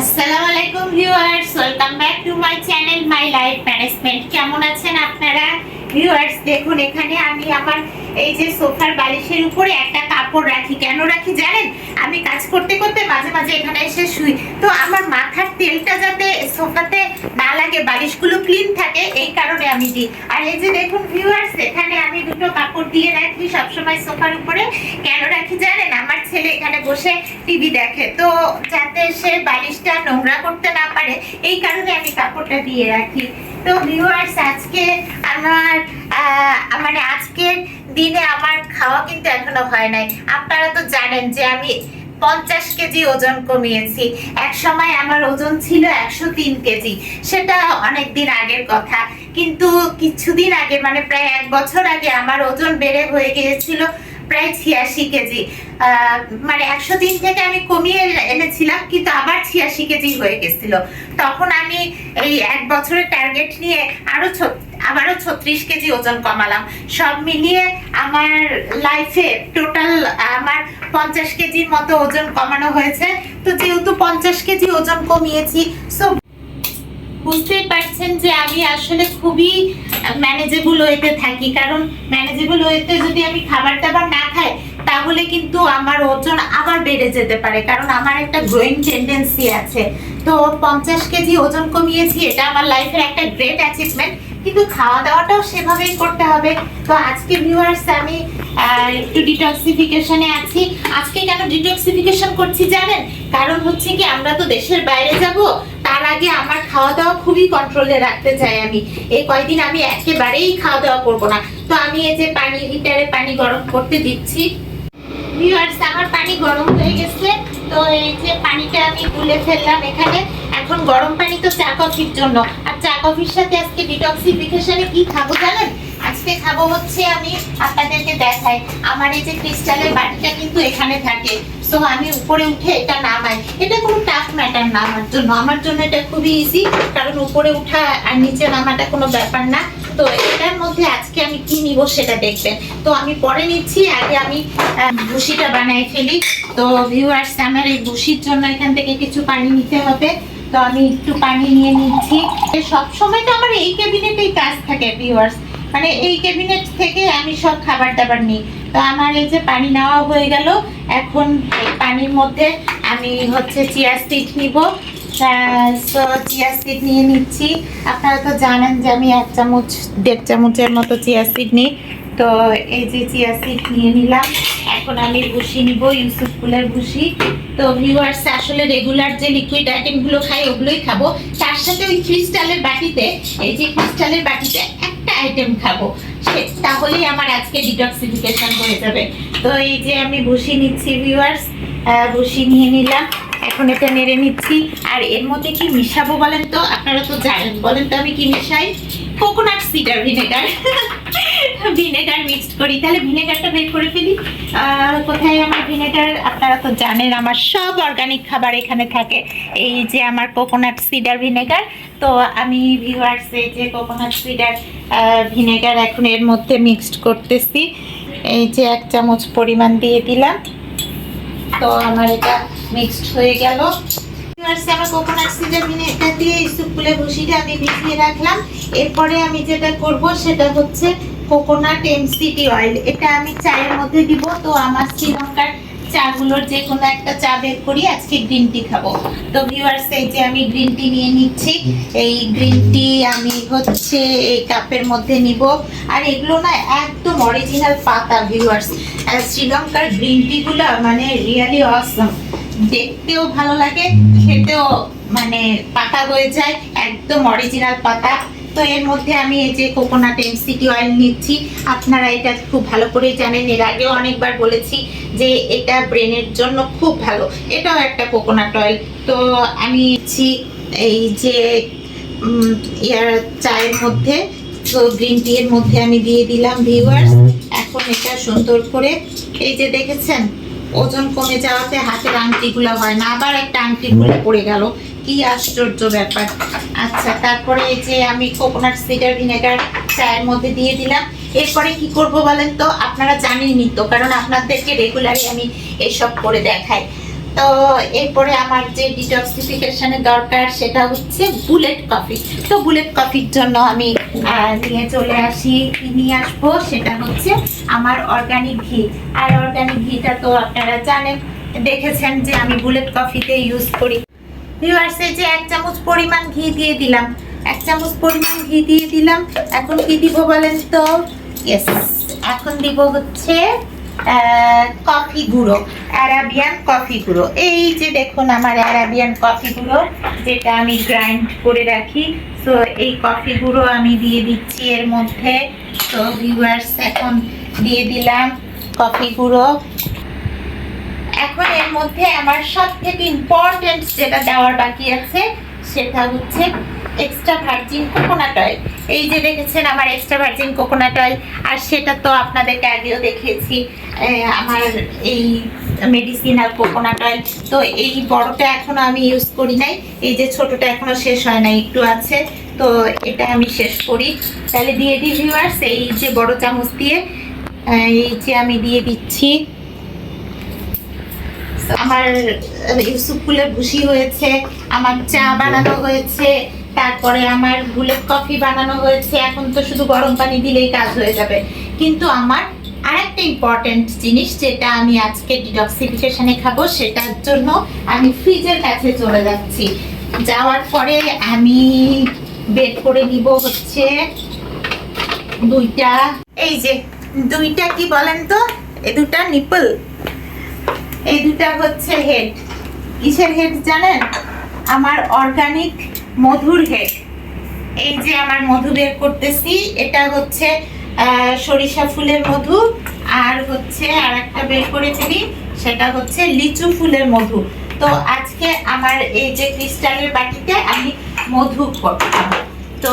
আসসালামু আলাইকুম viewers, welcome back to my channel my life management. কেমন আছেন আপনারা? ভিউয়ার্স, দেখুন, এখানে আমি আমার এই যে সোফার বালিশের উপরে একটা কাপড় রাখি, কেন রাখি জানেন? আমি কাজ করতে করতে মাঝে মাঝে এখানে এসে শুই। তো আমার মাথার তেলটা যাতে সোফাতে না লাগে, বালিশগুলো ক্লিন থাকে, এই কারণে আমি দিই। আর এই যে দেখুন ভিউয়ার্স এখানে আমি দুটো কাপড় দিয়ে রাখি সবসময় সোফার উপরে। কেন রাখি জানেন? আমার ছেলে এখানে বসে টিভি দেখে। তো যাতে সে বালিশটা নোংরা করতে না পারে, এই কারণে আমি কাপড়টা দিয়ে রাখি। তো ভিউয়ার্স আজকে আমার মানে আজকের দিনে আমার খাওয়া কিন্তু এখনও হয় নাই। আপনারা তো জানেন যে আমি পঞ্চাশ কেজি ওজন কমিয়েছি। এক সময় আমার ওজন ছিল একশো তিন কেজি। সেটা অনেক দিন আগের কথা। কিন্তু কিছুদিন আগে মানে প্রায় এক বছর আগে আমার ওজন বেড়ে হয়ে গিয়েছিল প্রায় ছিয়াশি কেজি। মানে একশো দিন থেকে আমি কমিয়ে এনেছিলাম, কিন্তু আবার ছিয়াশি কেজি হয়ে গেছিল। তখন আমি এই এক বছরের টার্গেট নিয়ে আরও আবারও ছত্রিশ কেজি ওজন কমালাম। সব মিলিয়ে আমার লাইফে টোটাল আমার পঞ্চাশ কেজির মতো ওজন কমানো হয়েছে। তো যেহেতু পঞ্চাশ কেজি ওজন কমিয়েছি সো বুঝতেই পারছেন যে আমি আসলে খুবই ম্যানেজেবল ওয়েতে থাকি। কারণ ম্যানেজেবল ওয়েতে যদি আমি খাবার টাবার না খাই, তাহলে কিন্তু আমার ওজন আবার বেড়ে যেতে পারে। কারণ আমার একটা গ্রোয়িং টেন্ডেন্সি আছে। তো পঞ্চাশ কেজি ওজন কমিয়েছি, এটা আমার লাইফের একটা গ্রেট অ্যাচিভমেন্ট কিন্তু খাওয়া দাওয়াটাও সেভাবেই করতে হবে। তো আজকে ভিউয়ার্স আমি একটু ডিটক্সিফিকেশনে আছি। আজকে কেন ডিটক্সিফিকেশন করছি জানেন? কারণ হচ্ছে কি, আমরা তো দেশের বাইরে যাব, তার আগে আমার খাওয়া দাওয়া খুবই কন্ট্রোলে রাখতে চাই আমি। এই কয়দিন আমি একেবারেই খাওয়া দাওয়া করব না। তো আমি এই যে পানি হিটারে পানি গরম করতে দিচ্ছি ভিউয়ার্স আমার পানি গরম হয়ে গেছে, তো এই যে পানিটা আমি গুলে ফেললাম এখানে। এখন গরম পানি তো চা কফির জন্য। আর চা কফির সাথে আজকে ডিটক্সিফিকেশনে কি খাব জানেন? আজকে খাব হচ্ছে আমি আপনাদেরকে দেখাই। আমার এই যে ক্রিস্টালের বাটিটা কিন্তু এখানে থাকে। সো আমি উপরে উঠে এটা নামাই। এটা কোনো টাফ ম্যাটার না আমার জন্য। আমার জন্য এটা খুবই ইজি কারণ উপরে উঠা আর নিচে নামাটা কোনো ব্যাপার না। তো এটার মধ্যে আজকে আমি কি নিব সেটা দেখবেন। তো আমি পরে নিচ্ছি, আগে আমি ভুসিটা বানাই ফেলি। তো ভিউয়ার্স আমার এই ভুসির জন্য এখান থেকে কিছু পানি নিতে হবে। তো আমি একটু পানি নিয়ে নিচ্ছি। সবসময় তো আমার এই ক্যাবিনেটেই কাজ থাকে ভিউয়ার্স মানে এই ক্যাবিনেট থেকে আমি সব খাবার দাবার নিই। তো আমার এই যে পানি নেওয়া হয়ে গেল, এখন পানির মধ্যে আমি হচ্ছে চিয়া সিড নিব। সো চিয়া সিড নিয়ে নিচ্ছি। আপনারা তো জানেন যে আমি এক চামচ, দেড় চামচের মতো চিয়া সিড নিই। তো, এই যে চিয়া সিড নিয়ে নিলাম। এখন আমি ভুসি নিব ইউসুফ ফুলের ভুসি। তো ভিউয়ার্স আসলে রেগুলার যে লিকুইড আইটেমগুলো খাই, ওগুলোই খাব। তার সাথে ওই ক্রিস্টালের বাটিতে, এই যে ক্রিস্টালের বাটিতে একটা আইটেম খাব। তাহলেই আমার আজকে ডিটক্সিফিকেশন হয়ে যাবে। তো, এই যে আমি ভুসি নিচ্ছি ভিউয়ার্স ভুসি নিয়ে নিলাম। এখন এটা নেড়ে নিচ্ছি। আর এর মধ্যে কি মিশাবো বলেন তো? আপনারা তো জানেন। বলেন তো আমি কি মিশাই? Coconut cider vinegar. Vinegar mixed করি। তাহলে ভিনেগারটা বের করে ফেলি। কোথায় আমার ভিনেগার? আপনারা তো জানেন, আমার সব অর্গানিক খাবার এখানে থাকে। এই যে আমার কোকোনাট সিডার ভিনেগার। তো আমি ভিউয়ার্স যে কোকোনাট সিডার ভিনেগার এখন এর মধ্যে মিক্সড করতেছি। এই যে এক চামচ পরিমাণ দিয়ে দিলাম। তো আমার এটা মিক্সড হয়ে গেল। আমার কোকোনাট সিডার ভিনেগার দিয়ে আমি মিশিয়ে রাখলাম। এরপরে আমি যেটা করব সেটা হচ্ছে কোকোনাট অয়েল এটা আমি চায়ের মধ্যে দিব। তো আমার শ্রীলঙ্কার চাগুলোর যে কোনো একটা চা বের করি, আজকে গ্রিন টি খাব। তো যে আমি গ্রিন টি নিয়ে নিচ্ছি। এই গ্রিন টি আমি হচ্ছে এই কাপের মধ্যে নিব। আর এগুলো না একদম অরিজিনাল পাতা ভিউয়ার্স শ্রীলঙ্কার গ্রিন টি গুলো মানে রিয়েলি অসম দেখতেও ভালো লাগে, খেতেও মানে পাতা হয়ে যায়, একদম অরিজিনাল পাতা। তো এর মধ্যে আমি এই যে কোকোনাট এমসিটি অয়েল নিচ্ছি। আপনারা এটা খুব ভালো করে জানেন, এর আগেও অনেকবার বলেছি যে এটা ব্রেনের জন্য খুব ভালো। এটাও একটা কোকোনাট অয়েল তো আমি নিচ্ছি এই যে ইয়ার চায়ের মধ্যে, তো গ্রিন টি এর মধ্যে আমি দিয়ে দিলাম ভিউয়ার্স এখন এটা সুন্দর করে, এই যে দেখেছেন? ওজন কমে যাওয়াতে হাতের আংটিগুলো হয় না আবার একটা আংটি খুলে পড়ে গেল। কি আশ্চর্য ব্যাপার। আচ্ছা তারপরে এই যে আমি কোকোনাট সিডার ভিনেগার চায়ের মধ্যে দিয়ে দিলাম। এরপরে কি করব বলেন তো? আপনারা জানেনই তো কারণ আপনাদেরকে রেগুলারই আমি এসব করে দেখাই। তো এরপরে আমার যে ডিটক্সিফিকেশনের দরকার, সেটা হচ্ছে বুলেট কফি তো বুলেট কফির জন্য আমি নিয়ে চলে আসি নিয়ে আসব? সেটা হচ্ছে আমার অর্গানিক ঘি। আর অর্গানিক ঘিটা তো আপনারা জানেন, দেখেছেন যে আমি বুলেট কফিতে ইউজ করি। ভিউয়ার্সে যে এক চামচ পরিমাণ ঘি দিয়ে দিলাম। এক চামচ পরিমাণ ঘি দিয়ে দিলাম। এখন কি দিব বলেন তো? ইয়েস এখন দিব হচ্ছে কফি গুঁড়ো অ্যারাবিয়ান কফি গুঁড়ো। এই যে দেখুন আমার অ্যারাবিয়ান কফি গুঁড়ো, যেটা আমি গ্রাইন্ড করে রাখি। তো এই কফি গুঁড়ো আমি দিয়ে দিচ্ছি এর মধ্যে। তো ভিউয়ার্স এখন দিয়ে দিলাম কফি গুঁড়ো। এখন এর মধ্যে আমার সব থেকে ইম্পর্টেন্ট যেটা দেওয়ার বাকি আছে, সেটা হচ্ছে এক্সট্রা ভার্জিন কোকোনাট অয়েল এই যে দেখেছেন আমার এক্সট্রা ভার্জিন কোকোনাট অয়েল আর সেটা তো আপনাদেরকে আগেও দেখিয়েছি আমার এই মেডিসিনাল কোকোনাট অয়েল তো এই বড়টা এখনও আমি ইউজ করি নাই, এই যে ছোটটা এখনও শেষ হয় নাই, একটু আছে। তো এটা আমি শেষ করি। তাহলে দিয়ে দিই ভিউয়ার্স এই যে বড় চামচ দিয়ে এই যে আমি দিয়ে দিচ্ছি। আমার ইউসুফ ফুলের ভুসি হয়েছে, আমার চা বানানো হয়েছে তারপরে আমার বুলেট কফি বানানো হয়েছে। এখন তো শুধু গরম পানি দিলেই কাজ হয়ে যাবে। কিন্তু আমার আরেকটা ইম্পর্টেন্ট জিনিস যেটা আমি আজকে ডিটক্সিফিকেশনে খাব, সেটার জন্য আমি ফ্রিজের কাছে চলে যাচ্ছি। যাওয়ার পরে আমি বের করে নিব হচ্ছে দুইটা, এই যে দুইটা কি বলেন তো? এই দুটা নিপল এই দুটা হচ্ছে হেড কিসের হেড জানেন? আমার অর্গানিক মধুর হেড। এই যে আমার মধু বের করতেছি, এটা হচ্ছে সরিষা ফুলের মধু, আর হচ্ছে আর একটা বের করে ফেলি সেটা হচ্ছে লিচু ফুলের মধু। তো আজকে আমার এই যে ক্রিস্টালের বাটিতে আমি মধু করতাম তো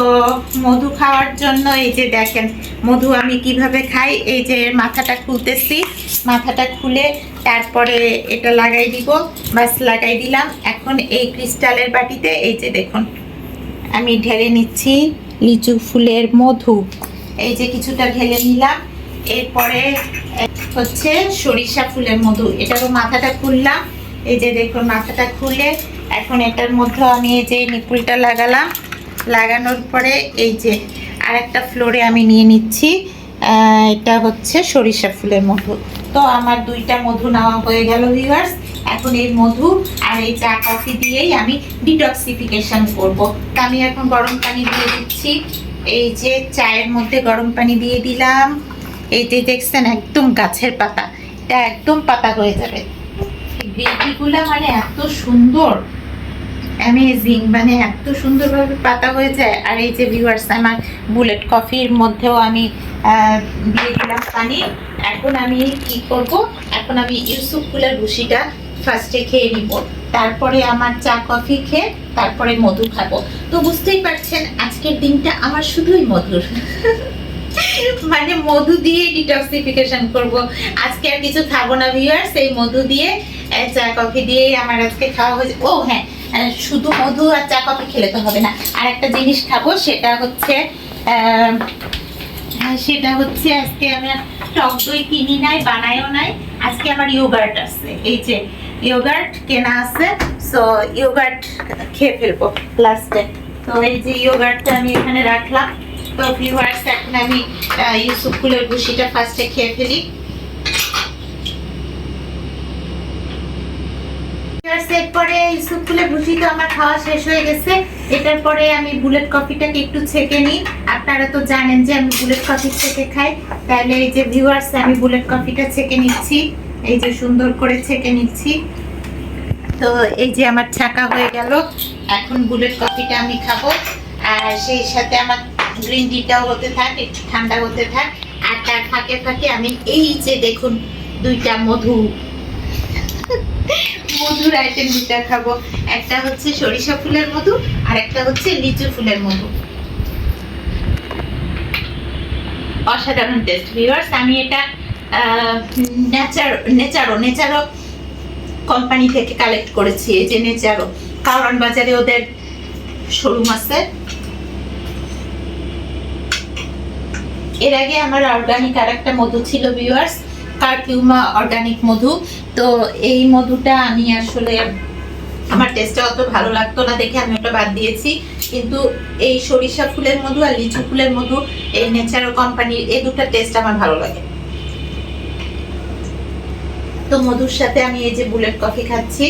মধু খাওয়ার জন্য এই যে দেখেন, মধু আমি কীভাবে খাই, এই যে মাথাটা খুলতেছি, মাথাটা খুলে তারপরে এটা লাগাই দিব বাস লাগাই দিলাম। এখন এই ক্রিস্টালের বাটিতে, এই যে দেখুন, আমি ঢেলে নিচ্ছি লিচু ফুলের মধু। এই যে কিছুটা ঢেলে নিলাম, এরপরে হচ্ছে সরিষা ফুলের মধু। এটারও মাথাটা খুললাম, এই যে দেখুন মাথাটা খুলে, এখন এটার মধ্যে আমি এই যে নিপুলটা লাগালাম। লাগানোর পরে এই যে আর একটা ফ্লোরে আমি নিয়ে নিচ্ছি এটা হচ্ছে সরিষা ফুলের মধু। তো আমার দুইটা মধু নেওয়া হয়ে গেল ভিউয়ার্স এখন এই মধু আর এই চা কফি দিয়েই আমি ডিটক্সিফিকেশন করব। তা আমি এখন গরম পানি দিয়ে দিচ্ছি। এই যে চায়ের মধ্যে গরম পানি দিয়ে দিলাম। এই যে দেখছেন, একদম গাছের পাতা। এটা একদম পাতা হয়ে যাবে। গ্রেভিগুলো মানে এত সুন্দর। অ্যামেজিং মানে এত সুন্দরভাবে পাতা হয়ে যায়। আর এই যে ভিউয়ার্স আমার বুলেট কফির মধ্যেও আমি দিয়ে দিলাম পানি। এখন আমি কি করব? এখন আমি ইউসুফ ফুলের ভুসিটা ফার্স্টে খেয়ে নিব। তারপরে আমার চা কফি খেয়ে তারপরে মধু খাব। তো বুঝতেই পারছেন, আজকের দিনটা আমার শুধুই মধুর। মানে মধু দিয়ে ডিটক্সিফিকেশন করব। আজকে আর কিছু খাব না ভিউয়ার্স এই মধু দিয়ে চা কফি দিয়েই আমার আজকে খাওয়া হয়েছে। ও হ্যাঁ শুধু মধু আর চা কফি খেলে তো হবে না। আর একটা জিনিস খাব, সেটা হচ্ছে সেটা হচ্ছে আজকে আমি টক দই কিনি নাই বানাইও নাই। আজকে আমার ইয়োগার্ট আছে। এই যে ইয়োগার্ট কেনা আছে সো ইয়োগার্ট খেয়ে ফেলব লাস্টে তো এই যে ইয়োগার্টটা আমি এখানে রাখলাম। তো ভিউয়ার্স এখন আমি ইউসুফ ফুলের ভুসিটা ফার্স্টে খেয়ে ফেলি। ইউসুফ ফুলের ভুসি তো আমার খাওয়া শেষ হয়ে গেছে। এটার পরে আমি বুলেট কফিটাকে একটু ছেঁকে নিই। আপনারা তো জানেন যে আমি বুলেট কফি ছেঁকে খাই। তাহলে এই যে ভিউয়ার্স আমি বুলেট কফিটা ছেঁকে নিচ্ছি। এই যে সুন্দর করে ছেঁকে নিচ্ছি। তো এই যে আমার ছাকা হয়ে গেল। এখন বুলেট কফিটা আমি খাব। আর সেই সাথে আমার গ্রিন টিটাও হতে থাক, একটু ঠান্ডা হতে থাক। আর তার ফাঁকে ফাঁকে আমি এই যে দেখুন, দুইটা মধু। মধুর আইটেম দুটা খাব। একটা হচ্ছে সরিষা ফুলের মধু, আর একটা হচ্ছে লিচু ফুলের মধু। অসাধারণ টেস্ট ভিউয়ার্স আমি এটা নেচার নেচারো নেচারো কোম্পানি থেকে কালেক্ট করেছি। এই যে নেচারো কারণ বাজারে ওদের শোরুম আছে। এর আগে আমার অর্গানিক আর একটা মধু ছিল ভিউয়ার্স কারকিউমা অর্গানিক মধু। তো এই মধুটা আমি আসলে, আমার টেস্টটা অত ভালো লাগতো না দেখে আমি ওটা বাদ দিয়েছি। কিন্তু এই সরিষা ফুলের মধু আর লিচু ফুলের মধু, এই নেচারো কোম্পানির এই দুটো টেস্ট আমার ভালো লাগে। তো মধুর সাথে আমি এই যে বুলেট কফি খাচ্ছি।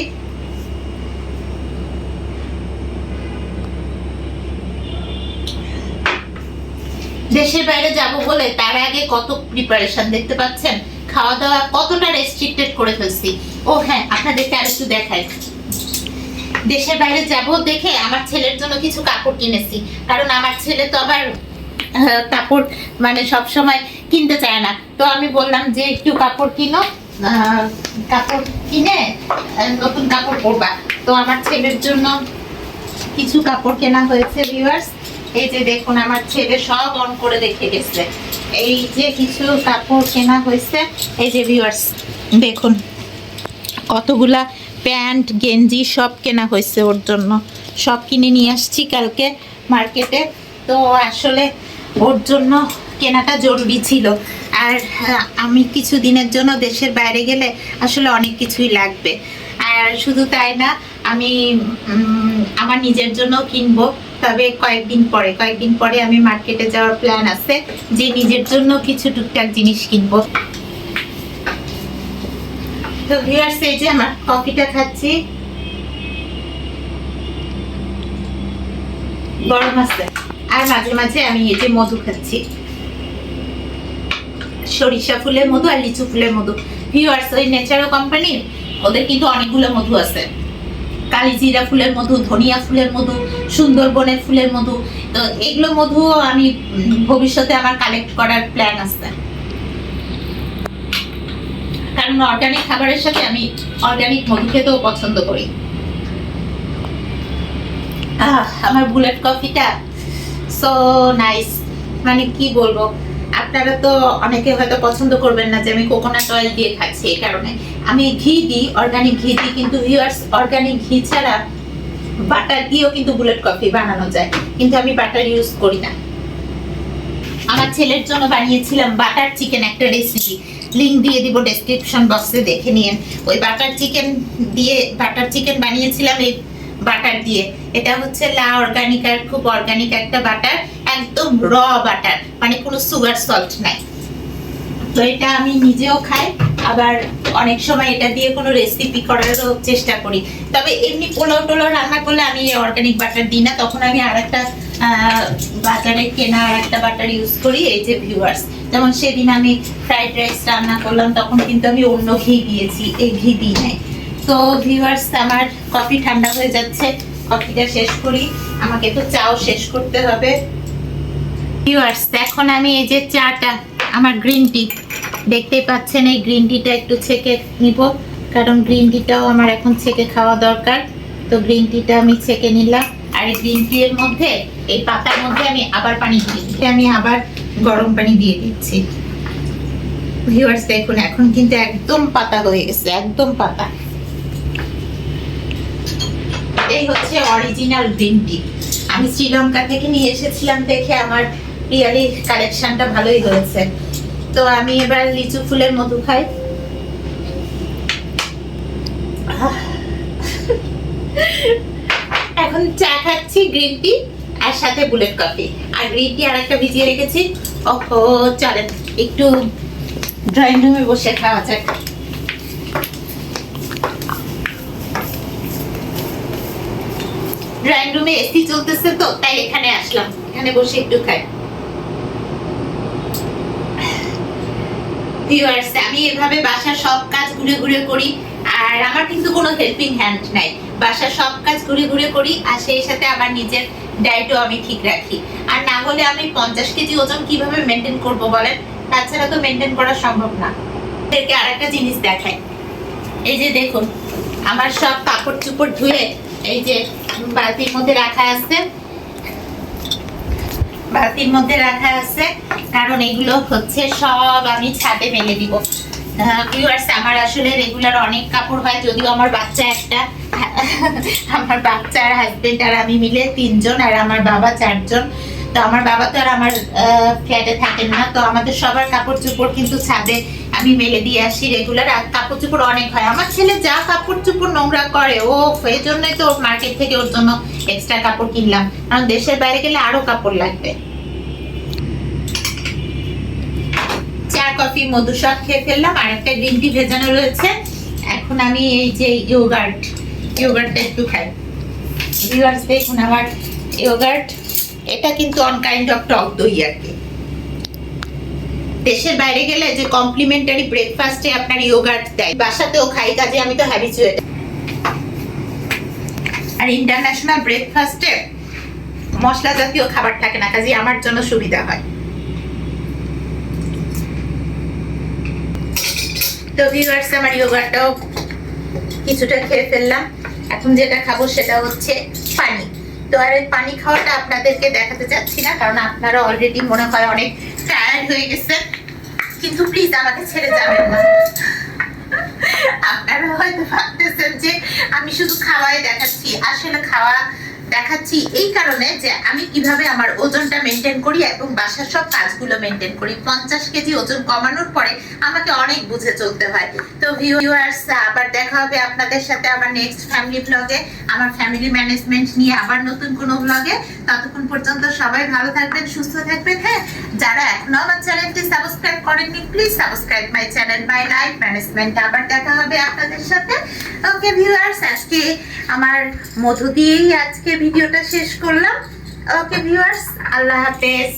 দেশের বাইরে যাব বলে তার আগে কত প্রিপারেশন দেখতে পাচ্ছেন? খাওয়া দাওয়া কতটা রেস্ট্রিক্টেড করে ফেলছি। ও হ্যাঁ আপনাদেরকে আর একটু দেখাই। দেশের বাইরে যাব দেখে আমার ছেলের জন্য কিছু কাপড় কিনেছি। কারণ আমার ছেলে তো আবার কাপড় মানে সব সময় কিনতে চায় না। তো আমি বললাম যে, একটু কাপড় কিনো কাপড় কিনে নতুন কাপড় পরবা। তো আমার ছেলের জন্য কিছু কাপড় কেনা হয়েছে ভিউয়ার্স এই যে দেখুন, আমার ছেলে সব অন করে রেখে গেছে। এই যে কিছু কাপড় কেনা হয়েছে, এই যে ভিউয়ার্স দেখুন, কতগুলা প্যান্ট, গেঞ্জি সব কেনা হয়েছে ওর জন্য। সব কিনে নিয়ে আসছি কালকে মার্কেটে। তো আসলে ওর জন্য কেনাটা জরুরি ছিল। আর আমি কিছু দিনের জন্য দেশের বাইরে গেলে আসলে অনেক কিছুই লাগবে। আর শুধু তাই না, আমি আমার নিজের জন্য কিনবো। তবে কয়েকদিন পরে কয়েকদিন পরে আমি মার্কেটে যাওয়ার প্ল্যান আছে যে নিজের জন্য কিছু টুকটাক জিনিস কিনবো। তো ভিউয়ার্স এই যে আমার কফিটা খাচ্ছি। গরম আছে। আর মাঝে মাঝে আমি এই যে মধু খাচ্ছি। সরিষা ফুলের মধু আর লিচু ফুলের মধু। ভিউয়ার্স ওই নেচারো কোম্পানির ওদের কিন্তু অনেকগুলো মধু আছে। কালিজিরা ফুলের মধু, ধনিয়া ফুলের মধু, সুন্দরবনের ফুলের মধু। তো এগুলো মধু আমি ভবিষ্যতে আমার কালেক্ট করার প্ল্যান আছে। কারণ অর্গানিক খাবারের সাথে আমি অর্গানিক মধু খেতেও পছন্দ করি। আমার বুলেট কফিটা সো নাইস মানে কি বলব? আপনারা তো অনেকে হয়তো পছন্দ করবেন না যে আমি কোকোনাট অয়েল দিয়ে খাচ্ছি, এই কারণে আমি ঘি দিই অর্গানিক ঘি দিই, কিন্তু ভিউয়ার্স অর্গানিক ঘি ছাড়া বাটার দিয়েও কিন্তু বুলেট কফি বানানো যায়। কিন্তু আমি বাটার ইউজ করি না। আমার ছেলের জন্য বানিয়েছিলাম বাটার চিকেন একটা রেসিপি লিঙ্ক দিয়ে দিব ডেসক্রিপশন বক্সে দেখে নিন ওই বাটার চিকেন দিয়ে বাটার চিকেন বানিয়েছিলাম, এই বাটার দিয়ে। এটা হচ্ছে লা অর্গানিক আর খুব অর্গানিক একটা বাটার, একদম র বাটার মানে কোনো সুগার সল্ট নাই। তো এটা আমি নিজেও খাই, আবার অনেক সময় এটা দিয়ে কোনো রেসিপি করারও চেষ্টা করি। তবে এমনি পোলাও টোলাও রান্না করলে আমি অর্গানিক বাটার দিই না, তখন আমি আর একটা বাজারে কেনা আর একটা বাটার ইউজ করি, এই যে ভিউয়ার্স যেমন সেদিন আমি ফ্রাইড রাইস রান্না করলাম, তখন কিন্তু আমি অন্য ঘি দিয়েছি, এই ঘি দিই নাই। তো ভিউয়ার্স আমার কফি ঠান্ডা হয়ে যাচ্ছে। কফিটা শেষ করি। আমাকে তো চাও শেষ করতে হবে। ভিউয়ার্স এখন আমি এই যে চাটা, আমার গ্রিন টি দেখতেই পাচ্ছেন, এই গ্রিন টিটা একটু ছেঁকে নিব, কারণ গ্রিন টিটাও আমার এখন ছেঁকে খাওয়া দরকার। তো গ্রিন টিটা আমি ছেঁকে নিলাম। আর এই গ্রিন টি এর মধ্যে, এই পাতার মধ্যে আমি আবার পানি দিয়ে আমি আবার গরম পানি দিয়ে দিচ্ছি। ভিউয়ার্স দেখুন, এখন কিন্তু একদম পাতা হয়ে গেছে, একদম পাতা। এই হচ্ছে অরিজিনাল গ্রিন টি আমি শ্রীলঙ্কা থেকে নিয়ে এসেছিলাম দেখে আমার রিয়ালি কালেকশনটা ভালোই হয়েছে। তো আমি এবার লিচু ফুলের মধু খাই। এখন চা খাচ্ছি গ্রিন টি আর সাথে বুলেট কফি আর গ্রিন টি আর একটা ভিজিয়ে রেখেছি। ওহো, চলেন, একটু ড্রয়িং রুমে বসে খাওয়া যাক। ড্রয়িং রুমে এসি চলতেছে তো, তাই এখানে আসলাম। এখানে বসে একটু খাই। ভিউয়ার্স আমি এভাবে বাসার সব কাজ ঘুরে ঘুরে করি, আর আমার কিন্তু কোনো হেল্পিং হ্যান্ড নাই। বাসার সব কাজ ঘুরে ঘুরে করি, আর সেই সাথে আমার নিজের ডায়েটও আমি ঠিক রাখি। আর না হলে আমি পঞ্চাশ কেজি ওজন কীভাবে মেনটেন করব বলেন? তাছাড়া তো মেনটেন করা সম্ভব না। এদেরকে আরেকটা জিনিস দেখাই। এই যে দেখুন, আমার সব কাপড় চুপড় ধুয়ে বালতির মধ্যে রাখা আছে। কারণ এগুলো হচ্ছে সব আমি ছাদে মেলে দিব। আমার আসলে রেগুলার অনেক কাপড় হয়, যদিও আমার বাচ্চা একটা। আমার বাচ্চা আর হাজবেন্ড আর আমি মিলে তিনজন, আর আমার বাবা চারজন। তো আমার বাবা তো আর আমার ফ্ল্যাটে থাকেন না। তো আমাদের সবার কাপড় চোপড় কিন্তু ছাদে আমি মেলে দিয়ে আসি রেগুলার আর কাপড় চোপড় অনেক হয়। আমার ছেলে যা কাপড় চোপড় নোংরা করে, ও এই জন্যই তো মার্কেট থেকে ওর জন্য এক্সট্রা কাপড় কিনলাম। কারণ দেশের বাইরে গেলে আরও কাপড় লাগবে। চা, কফি, মধু খেয়ে ফেললাম, আর একটা গ্রিন টি ভেজানো রয়েছে। এখন আমি এই যে ইয়োগার্ট ইয়োগার্টটা একটু খাই। দেখুন আমার ইয়োগার্ট এটা কিন্তু অন কাইন্ড অফ টক দই আর কি। দেশের বাইরে গেলে যে কমপ্লিমেন্টারি ব্রেকফাস্টে আপনার ইয়োগার্ট দেয়, বাসাতেও খাই, কাজে আমি তো হ্যাবিচুয়েট আর ইন্টারন্যাশনাল ব্রেকফাস্টে মশলা জাতীয় খাবার থাকে না, কাজে আমার জন্য সুবিধা হয়। তো ভিউয়ার্স আমার ইয়োগাটাও কিছুটা খেয়ে ফেললাম। এখন যেটা খাব সেটা হচ্ছে পানি। তো আর পানি খাওয়াটা আপনাদেরকে দেখাতে চাচ্ছি না, কারণ আপনারা অলরেডি মনে হয় অনেক হয়ে গেছেন কিন্তু প্লিজ আমাকে ছেড়ে যাবেন না। আপনারা হয়তো ভাবতেছেন যে আমি শুধু খাওয়াই দেখাচ্ছি। আসলে খাওয়া দেখাচ্ছি এই কারণে যে আমি কীভাবে আমার ওজনটা মেনটেন করি এবং বাসার সব কাজগুলো মেনটেন করি। পঞ্চাশ কেজি ওজন কমানোর পরে আমাকে অনেক বুঝে চলতে হয়। তো ভিউয়ার্স আবার দেখা হবে আপনাদের সাথে আমার নেক্সট ফ্যামিলি ব্লগে আমার ফ্যামিলি ম্যানেজমেন্ট নিয়ে আবার নতুন কোনো ব্লগে ততক্ষণ পর্যন্ত সবাই ভালো থাকবেন, সুস্থ থাকবেন হ্যাঁ? যারা এখনও আমার চ্যানেলটি সাবস্ক্রাইব করেননি please subscribe my channel my life management আবার দেখা হবে আপনাদের সাথে। ওকে ভিউয়ার্স আজকে আমার মধু দিয়েই আজকে ভিডিওটা শেষ করলাম। ওকে ভিউয়ার্স আল্লাহ হাফেজ।